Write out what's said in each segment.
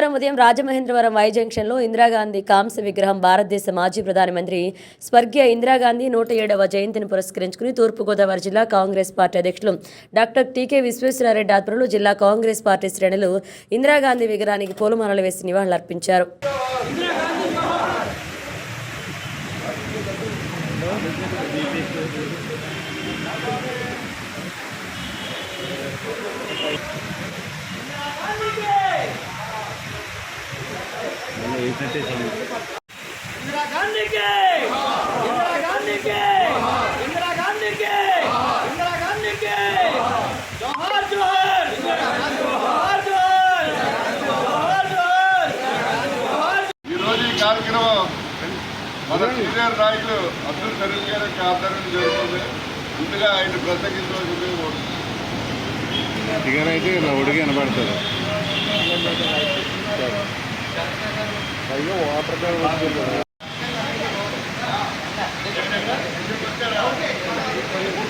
శనివారం ఉదయం రాజమహేంద్రవరం వై జంక్షన్లో ఇందిరాగాంధీ కాంస్య విగ్రహం భారతదేశ మాజీ ప్రధానమంత్రి స్వర్గీయ ఇందిరాగాంధీ నూట ఏడవ జయంతిని పురస్కరించుకుని తూర్పుగోదావరి జిల్లా కాంగ్రెస్ పార్టీ అధ్యక్షులు డాక్టర్ టీకే విశ్వేశ్వరారెడ్డి ఆధ్వర్యంలో జిల్లా కాంగ్రెస్ పార్టీ శ్రేణులు ఇందిరాగాంధీ విగ్రహానికి పూలమాలలు వేసి నివాళులర్పించారు. చేశాము ఇందిరాగాంధీకి ఈరోజు ఈ కార్యక్రమం మన సీనియర్ నాయకులు అబ్దుల్ కరీం గారి యొక్క ఆధ్వర్యం జరుగుతుంది. ముందుగా ఆయన ప్రత్యేకించవలసింది ఇకనైతే ఇలా ఉడికి వినబడతారు. అయ్యో వాటర్ క్యాన్ వచ్చింది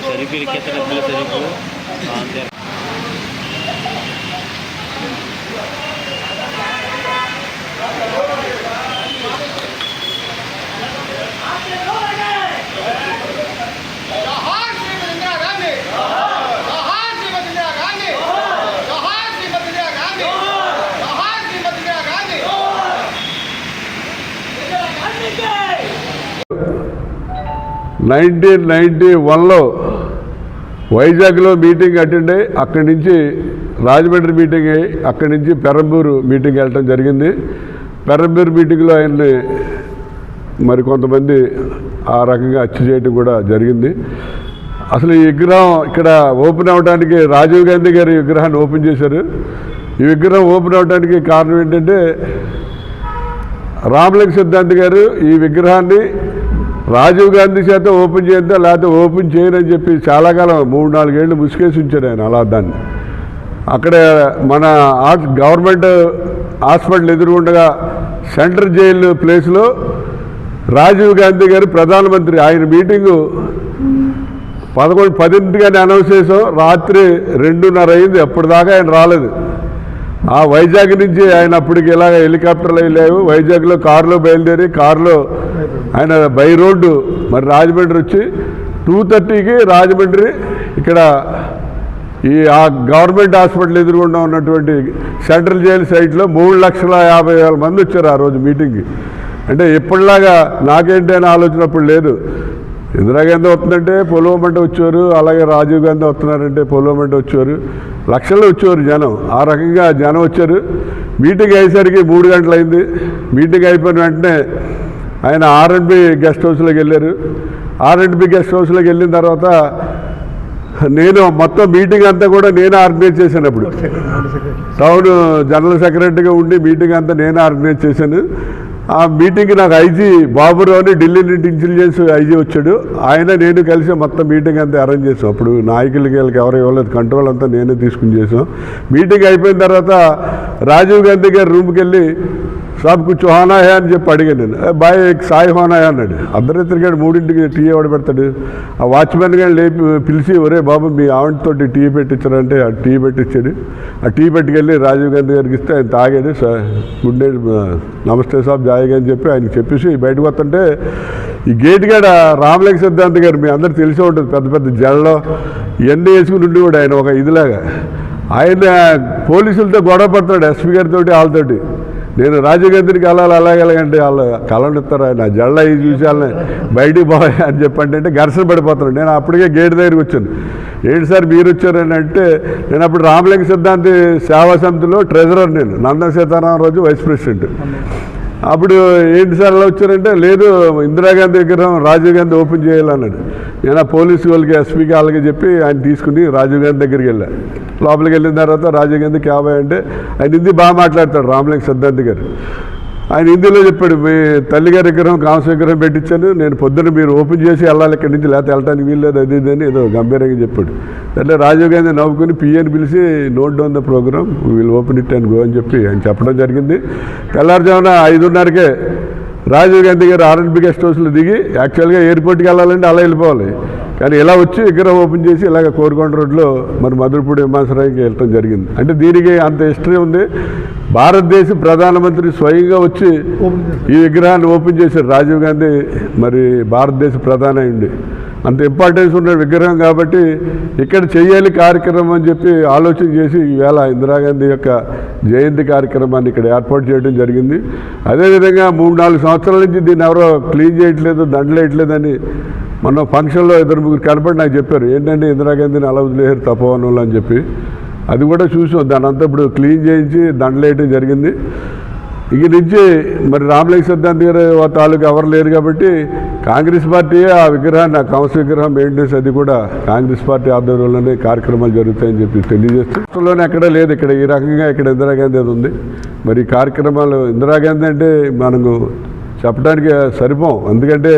సరుకులకి ఎంత డబ్బులు నైన్టీన్ నైంటీ వన్లో వైజాగ్లో మీటింగ్ అటెండ్ అయ్యి అక్కడి నుంచి రాజమండ్రి మీటింగ్ అయ్యి అక్కడి నుంచి పెరంబూరు మీటింగ్ వెళ్ళటం జరిగింది. పెరంబూరు మీటింగ్లో ఆయన్ని మరి కొంతమంది ఆ రకంగా హత్య చేయడం కూడా జరిగింది. అసలు ఈ విగ్రహం ఇక్కడ ఓపెన్ అవ్వడానికి రాజీవ్ గాంధీ గారి విగ్రహాన్ని ఓపెన్ చేశారు. ఈ విగ్రహం ఓపెన్ అవ్వడానికి కారణం ఏంటంటే రామలింగ సిద్ధాంతి గారు ఈ విగ్రహాన్ని రాజీవ్ గాంధీ చేత ఓపెన్ చేద్దాం లేకపోతే ఓపెన్ చేయనని చెప్పి చాలా కాలం మూడు నాలుగేళ్ళు ముసుకేసి ఉంచారు ఆయన అలా దాన్ని. అక్కడ మన గవర్నమెంట్ హాస్పిటల్ ఎదురుగుండగా సెంట్రల్ జైలు ప్లేస్లో రాజీవ్ గాంధీ గారు ప్రధానమంత్రి. ఆయన మీటింగు పదకొండు పదింటిగానే అనౌన్స్ చేసాం రాత్రి రెండున్నర అయింది. ఎప్పటిదాకా ఆయన రాలేదు. ఆ వైజాగ్ నుంచి ఆయన అప్పటికి ఇలాగ హెలికాప్టర్లు వెళ్ళావు వైజాగ్లో కారులో బయలుదేరి కారులో ఆయన బై రోడ్డు మరి రాజమండ్రి వచ్చి టూ థర్టీకి రాజమండ్రి ఇక్కడ ఈ ఆ గవర్నమెంట్ హాస్పిటల్ ఎదురుగుండా ఉన్నటువంటి సెంట్రల్ జైలు సైట్లో మూడు లక్షల యాభై వేల మంది వచ్చారు ఆ రోజు మీటింగ్కి అంటే ఎప్పటిలాగా నాకేంటి అని ఆలోచన అప్పుడు లేదు. ఇందిరాగాంధీ వస్తుందంటే పొలవమంటే వచ్చారు అలాగే రాజీవ్ గాంధీ వస్తున్నారంటే పొలవమంటే వచ్చారు. లక్షల్లో వచ్చేవారు జనం ఆ రకంగా జనం వచ్చారు. మీటింగ్ అయ్యేసరికి మూడు గంటలు అయింది మీటింగ్ అయిపోయిన వెంటనే ఆయన ఆర్ఎండ్బి గెస్ట్ హౌస్లోకి వెళ్ళారు. ఆర్ఎండ్బి గెస్ట్ హౌస్లోకి వెళ్ళిన తర్వాత నేను మొత్తం మీటింగ్ అంతా కూడా నేనే ఆర్గనైజ్ చేశాను అప్పుడు. టౌన్ జనరల్ సెక్రటరీగా ఉండి మీటింగ్ అంతా నేనే ఆర్గనైజ్ చేశాను. ఆ మీటింగ్ నాకు ఐజీ బాబురావు ఢిల్లీ నుండి ఇంటెలిజెన్స్ ఐజీ వచ్చాడు. ఆయన నేను కలిసి మొత్తం మీటింగ్ అంతా అరేంజ్ చేసాం. అప్పుడు నాయకులకి వీళ్ళకి ఎవరు ఇవ్వలేదు. కంట్రోల్ అంతా నేనే తీసుకుని చేసాం. మీటింగ్ అయిపోయిన తర్వాత రాజీవ్ గాంధీ గారి రూమ్కి వెళ్ళి సాబ్ కూర్చో హోనా హే అని చెప్పి అడిగాను నేను. బాయ్ సాయి హోనా అన్నాడు. అర్ధరాత్రి గారు మూడింటికి టీ ఎవడు పెడతాడు? ఆ వాచ్మెన్ గారు లేపి పిలిచి ఒరే బాబు మీ ఆవిడతో టీ పెట్టించారంటే ఆ టీ పెట్టించాడు. ఆ టీ పెట్టుకెళ్ళి రాజీవ్ గాంధీ గారికి ఇస్తే ఆయన తాగాడు. "సార్, గుడ్ నైట్ నమస్తే సాబ్ జాయిగా అని చెప్పి ఆయనకి చెప్పేసి బయటకు వస్తుంటే ఈ గేట్ గడ రామలింగ సిద్ధాంత్ గారు మీ అందరు తెలిసే ఉంటుంది పెద్ద పెద్ద జడలో ఇవన్నీ వేసుకుని ఉండి కూడా ఆయన ఒక ఇదిలాగా. ఆయన పోలీసులతో గొడవ పడతాడు ఎస్పీ గారితో వాళ్ళతోటి నేను రాజీవ్ వెళ్ళాలి అలాగే వాళ్ళు వాళ్ళు కలనిస్తారు నా జళ్ళ ఇది చూసి వాళ్ళని బయటికి పోవాలి అని చెప్పండి అంటే ఘర్షణ పడిపోతున్నాడు. నేను అప్పటికే గేట్ దగ్గరికి వచ్చాను. ఏంటి సార్ మీరు వచ్చారని అంటే నేను అప్పుడు రామలింగ సిద్ధాంతి సేవా సమితిలో ట్రెజరర్ నేను నందన సీతారామరాజు రోజు వైస్ ప్రెసిడెంట్ అప్పుడు ఏంటి సార్ అలా వచ్చారంటే లేదు ఇందిరాగాంధీ విగ్రహం రాజీవ్ గాంధీ ఓపెన్ చేయాలన్నాడు. నేను ఆ పోలీసు వాళ్ళకి ఎస్పీకి వాళ్ళకి చెప్పి ఆయన తీసుకుని రాజీవ్ గాంధీ దగ్గరికి వెళ్ళా. లోపలికి వెళ్ళిన తర్వాత రాజీవ్ గాంధీ క్యాబ్ అంటే ఆయన హిందీ బాగా మాట్లాడతాడు రామలింగ సిద్ధాంత్ గారు. ఆయన హిందీలో చెప్పాడు మీ తల్లిగారి విగ్రహం కాంస విగ్రహం పెట్టించాను. నేను పొద్దున్న మీరు ఓపెన్ చేసి వెళ్ళాలి ఇక్కడి నుంచి లేకపోతే వెళ్ళడానికి వీల్లేదు అది ఇది అని ఏదో గంభీరంగా చెప్పాడు. అంటే రాజీవ్ గాంధీ నవ్వుకుని పిఎని పిలిచి నోట్ డౌన్ ద ప్రోగ్రామ్ వీళ్ళు ఓపెన్ ఇట్ అండ్ గో అని చెప్పి ఆయన చెప్పడం జరిగింది. తెల్లారుజామున ఐదున్నరకే రాజీవ్ గాంధీ గారు ఆర్ఎన్బి గెస్ట్ హౌస్లో దిగి యాక్చువల్గా ఎయిర్పోర్ట్కి వెళ్ళాలంటే అలా వెళ్ళిపోవాలి. కానీ ఇలా వచ్చి విగ్రహం ఓపెన్ చేసి ఇలాగ కోరుకొండ రోడ్లో మరి మధురపూడి విమానాశ్రయానికి వెళ్ళటం జరిగింది. అంటే దీనికి అంత హిస్టరీ ఉంది. భారతదేశ ప్రధానమంత్రి స్వయంగా వచ్చి ఈ విగ్రహాన్ని ఓపెన్ చేశారు. రాజీవ్ గాంధీ మరి భారతదేశ ప్రధాని అయింది అంత ఇంపార్టెన్స్ ఉన్న విగ్రహం కాబట్టి ఇక్కడ చేయాలి కార్యక్రమం అని చెప్పి ఆలోచన చేసి ఈవేళ ఇందిరాగాంధీ యొక్క జయంతి కార్యక్రమాన్ని ఇక్కడ ఏర్పాటు చేయడం జరిగింది. అదేవిధంగా మూడు నాలుగు సంవత్సరాల నుంచి దీన్ని ఎవరో క్లీన్ చేయట్లేదు దండలేయట్లేదని మొన్న ఫంక్షన్లో ఇద్దరు ముగ్గురు కనపడి నాకు చెప్పారు ఏంటంటే ఇందిరాగాంధీని అలా వదిలేరు తపోవనంలో అని చెప్పి. అది కూడా చూసాం దాని అంతా ఇప్పుడు క్లీన్ చేయించి దండలేయటం జరిగింది. ఇక నుంచి మరి రామలింగ సిద్ధాంత్ గారు తాలూకు ఎవరు లేరు కాబట్టి కాంగ్రెస్ పార్టీ ఆ విగ్రహాన్ని ఆ కంస విగ్రహం మెయింటెనెన్స్ అది కూడా కాంగ్రెస్ పార్టీ ఆధ్వర్యంలోనే కార్యక్రమాలు జరుగుతాయని చెప్పి తెలియజేస్తూ ఎక్కడ లేదు ఇక్కడ ఈ రకంగా ఇక్కడ ఇందిరాగాంధీ అది ఉంది. మరి కార్యక్రమాలు ఇందిరాగాంధీ అంటే మనకు చెప్పడానికి సరిపోం. ఎందుకంటే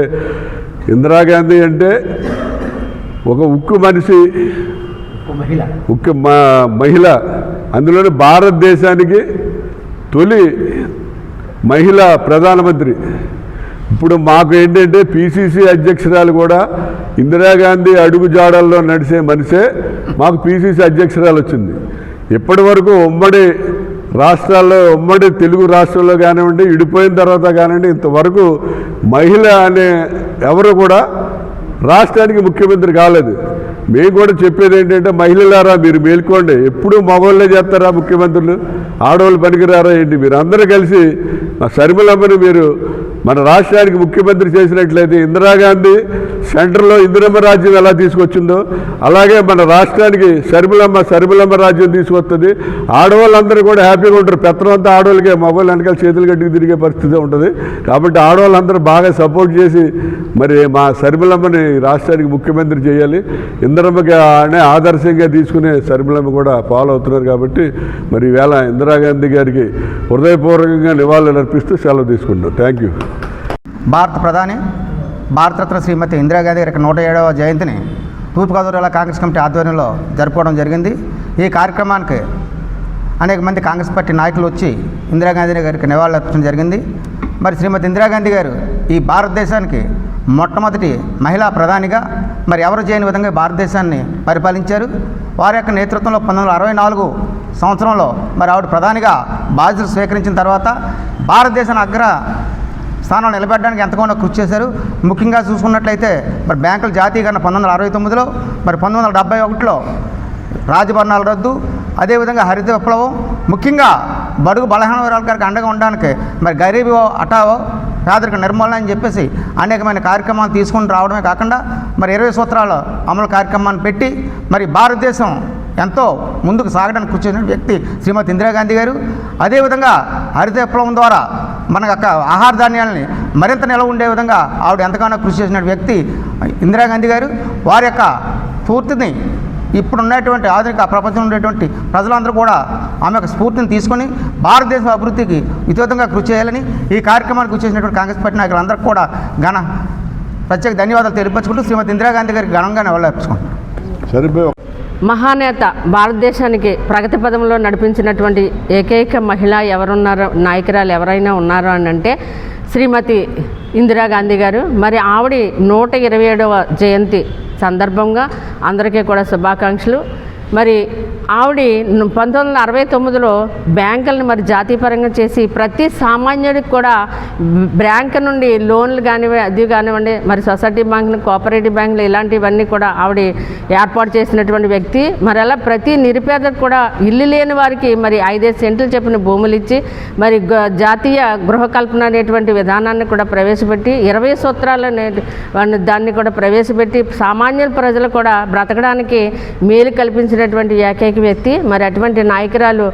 ఇందిరాగాంధీ అంటే ఒక ఉక్కు మనిషి ఉక్కు మా మహిళ. అందులోని భారతదేశానికి తొలి మహిళా ప్రధానమంత్రి. ఇప్పుడు మాకు ఏంటంటే పిసిసి అధ్యక్షురాలు కూడా ఇందిరాగాంధీ అడుగు జాడల్లో నడిచే మనిషే. మాకు పిసిసి అధ్యక్షురాలు వచ్చింది ఇప్పటి వరకు ఉమ్మడి రాష్ట్రాల్లో ఉమ్మడి తెలుగు రాష్ట్రాల్లో కానివ్వండి విడిపోయిన తర్వాత కానివ్వండి ఇంతవరకు మహిళ అనే ఎవరు కూడా రాష్ట్రానికి ముఖ్యమంత్రి కాలేదు. మేము కూడా చెప్పేది ఏంటంటే మహిళలారా మీరు మేల్కోండి. ఎప్పుడు మగవాళ్ళే చేస్తారా ముఖ్యమంత్రులు? ఆడవాళ్ళు పనికిరారా ఏంటి? మీరు అందరూ కలిసి మా మీరు మన రాష్ట్రానికి ముఖ్యమంత్రి చేసినట్లయితే ఇందిరాగాంధీ సెంటర్లో ఇందిరమ్మ రాజ్యం ఎలా తీసుకొచ్చిందో అలాగే మన రాష్ట్రానికి శర్మిలమ్మ శర్మిలమ్మ రాజ్యం తీసుకొస్తుంది ఆడవాళ్ళందరూ కూడా హ్యాపీగా ఉంటారు. పెత్తనం అంతా ఆడవాళ్ళకే మొబైల్ వెనకాల చేతులు గట్టికి తిరిగే పరిస్థితి ఉంటుంది. కాబట్టి ఆడవాళ్ళందరూ బాగా సపోర్ట్ చేసి మరి మా శర్మిలమ్మని రాష్ట్రానికి ముఖ్యమంత్రి చేయాలి. ఇందిరమ్మకి ఆనే ఆదర్శంగా తీసుకునే శర్మిలమ్మ కూడా ఫాలో అవుతున్నారు కాబట్టి మరి ఈవేళ ఇందిరాగాంధీ గారికి హృదయపూర్వకంగా నివాళులు అర్పిస్తూ సెలవు తీసుకుంటాం థ్యాంక్ యూ. భారత ప్రధాని భారతరత్న శ్రీమతి ఇందిరాగాంధీ గారి నూట ఏడవ జయంతిని తూర్పుగోదావరి జిల్లా కాంగ్రెస్ కమిటీ ఆధ్వర్యంలో జరుపుకోవడం జరిగింది. ఈ కార్యక్రమానికి అనేక మంది కాంగ్రెస్ పార్టీ నాయకులు వచ్చి ఇందిరాగాంధీ గారికి నివాళులు అర్పించడం జరిగింది. మరి శ్రీమతి ఇందిరాగాంధీ గారు ఈ భారతదేశానికి మొట్టమొదటి మహిళా ప్రధానిగా మరి ఎవరు చేయని విధంగా భారతదేశాన్ని పరిపాలించారు? వారి యొక్క నేతృత్వంలో పంతొమ్మిది అరవై నాలుగు సంవత్సరంలో మరి ఆవిడ ప్రధానిగా బాధ్యతలు స్వీకరించిన తర్వాత భారతదేశాన్ని అగ్ర స్థానాలు నిలబెట్టడానికి ఎంతగానో కృషి చేశారు. ముఖ్యంగా చూసుకున్నట్లయితే మరి బ్యాంకుల జాతీయకరణ పంతొమ్మిది వందల అరవై తొమ్మిదిలో మరి పంతొమ్మిది వందల డెబ్బై ఒకటిలో రాజభరణాల రద్దు అదేవిధంగా హరిత విప్లవం ముఖ్యంగా బడుగు బలహీన వర్గాల గారికి అండగా ఉండడానికి మరి గరీబో అటావో పేదరిక నిర్మూలన అని చెప్పేసి అనేకమైన కార్యక్రమాలు తీసుకుని రావడమే కాకుండా మరి ఇరవై సూత్రాల అమలు కార్యక్రమాన్ని పెట్టి మరి భారతదేశం ఎంతో ముందుకు సాగడానికి కృషి చేసిన వ్యక్తి శ్రీమతి ఇందిరాగాంధీ గారు. అదేవిధంగా హరిత విప్లవం ద్వారా మన యొక్క ఆహార ధాన్యాలని మరింత నిలవ ఉండే విధంగా ఆవిడ ఎంతగానో కృషి చేసిన వ్యక్తి ఇందిరాగాంధీ గారు. వారి యొక్క స్ఫూర్తిని ఇప్పుడు ఉన్నటువంటి ఆధునిక ప్రపంచంలో ఉండేటువంటి ప్రజలందరూ కూడా ఆమె యొక్క స్ఫూర్తిని తీసుకొని భారతదేశ అభివృద్ధికి వితృతంగా కృషి చేయాలని ఈ కార్యక్రమానికి కృషి చేసినటువంటి కాంగ్రెస్ పార్టీ నాయకులందరికీ కూడా ఘన ప్రత్యేక ధన్యవాదాలు తెలియపరచుకుంటూ శ్రీమతి ఇందిరాగాంధీ గారికి ఘనంగా నివాళులు అర్పించుకుంటున్నాను మహానేత భారతదేశానికి ప్రగతి పదంలో నడిపించినటువంటి ఏకైక మహిళ ఎవరున్నారో నాయకురాలు ఎవరైనా ఉన్నారో అని అంటే శ్రీమతి ఇందిరాగాంధీ గారు. మరి ఆవిడ నూట ఇరవై ఏడవ జయంతి సందర్భంగా అందరికీ కూడా శుభాకాంక్షలు. మరి ఆవిడ పంతొమ్మిది వందల అరవై తొమ్మిదిలో బ్యాంకులను మరి జాతీయపరంగా చేసి ప్రతి సామాన్యుడికి కూడా బ్యాంక్ నుండి లోన్లు కానివ్వండి అది కానివ్వండి మరి సొసైటీ బ్యాంకులు కోఆపరేటివ్ బ్యాంకులు ఇలాంటివన్నీ కూడా ఆవిడ ఏర్పాటు చేసినటువంటి వ్యక్తి. మరి అలా ప్రతి నిరుపేదకు కూడా ఇల్లు లేని వారికి మరి ఐదైదు సెంట్లు చెప్పిన భూములు ఇచ్చి మరి గ- జాతీయ గృహ కల్పన అనేటువంటి విధానాన్ని కూడా ప్రవేశపెట్టి ఇరవై సూత్రాలు అనే దాన్ని కూడా ప్రవేశపెట్టి సామాన్య ప్రజలు కూడా బ్రతకడానికి మేలు కల్పించినటువంటి ఏకైక వ్యక్తి మరి అటువంటి నాయకురాలు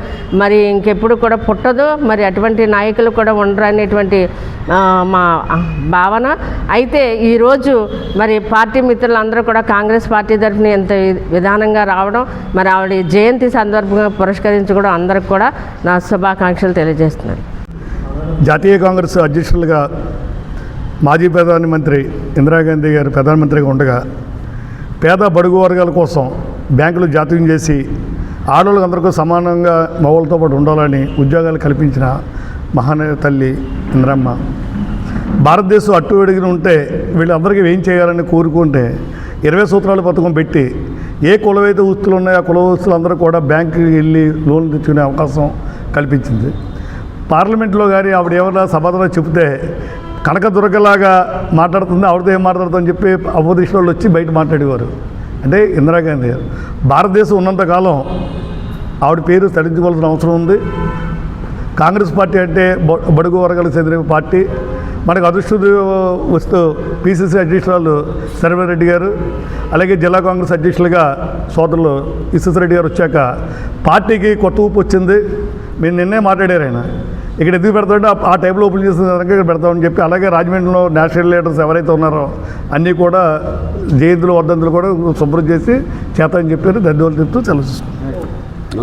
మరి ఇంకెప్పుడు కూడా పుట్టదు మరి అటువంటి నాయకులు కూడా ఉండరు అనేటువంటి మా భావన. అయితే ఈరోజు మరి పార్టీ మిత్రులందరూ కూడా కాంగ్రెస్ పార్టీ తరఫున ఎంత విధానంగా రావడం మరి ఆవిడ జయంతి సందర్భంగా పురస్కరించుకోవడం అందరికి కూడా నా శుభాకాంక్షలు తెలియజేస్తున్నాను. జాతీయ కాంగ్రెస్ అధ్యక్షులుగా మాజీ ప్రధానమంత్రి ఇందిరాగాంధీ గారు ప్రధానమంత్రిగా ఉండగా పేద బడుగు వర్గాల కోసం బ్యాంకులు జాతీయం చేసి ఆడవాళ్ళకి అందరికీ సమానంగా మగవాళ్ళతో పాటు ఉండాలని ఉద్యోగాలు కల్పించిన మహానీయ తల్లి ఇంద్రమ్మ. భారతదేశం అట్టు వెడిగిన ఉంటే వీళ్ళందరికీ ఏం చేయాలని కోరుకుంటే ఇరవై సూత్రాలు పథకం పెట్టి ఏ కులవైతే వస్తువులు ఉన్నాయో ఆ కుల వస్తువులందరూ కూడా బ్యాంకుకి వెళ్ళి లోన్లు తెచ్చుకునే అవకాశం కల్పించింది. పార్లమెంట్లో కానీ ఆవిడ ఎవరైనా సమాధానం చెబితే కనకదుర్గలాగా మాట్లాడుతుంది ఆవిడతో ఏం మాట్లాడుతుందని చెప్పి అపోజిషన్ వాళ్ళు వచ్చి బయట మాట్లాడేవారు. అంటే ఇందిరాగాంధీ గారు. భారతదేశం ఉన్నంతకాలం ఆవిడ పేరు తరించుకోవాల్సిన అవసరం ఉంది. కాంగ్రెస్ పార్టీ అంటే బడుగు వర్గాలకు చెందిన పార్టీ. మనకు అదృష్టం వస్తూ పిసిసి అధ్యక్షురాలు రెడ్డి గారు. అలాగే జిల్లా కాంగ్రెస్ అధ్యక్షులుగా సోదరులు రెడ్డి గారు వచ్చాక పార్టీకి కొత్త ఊపు వచ్చింది. మీరు నిన్నే మాట్లాడారు ఆయన. ఇక్కడ ఎందుకు పెడతామంటే ఆ- ఆ టైంలో ఓపెన్ చేసిన విధంగా ఇక్కడ పెడతామని చెప్పి అలాగే రాజమండ్రిలో నేషనల్ లీడర్స్ ఎవరైతే ఉన్నారో అన్నీ కూడా జయంతులు వర్ధంతులు కూడా శుభ్రం చేసి చేత అని చెప్పారు. ధన్యవాదాలు చెప్తూ తెలుసు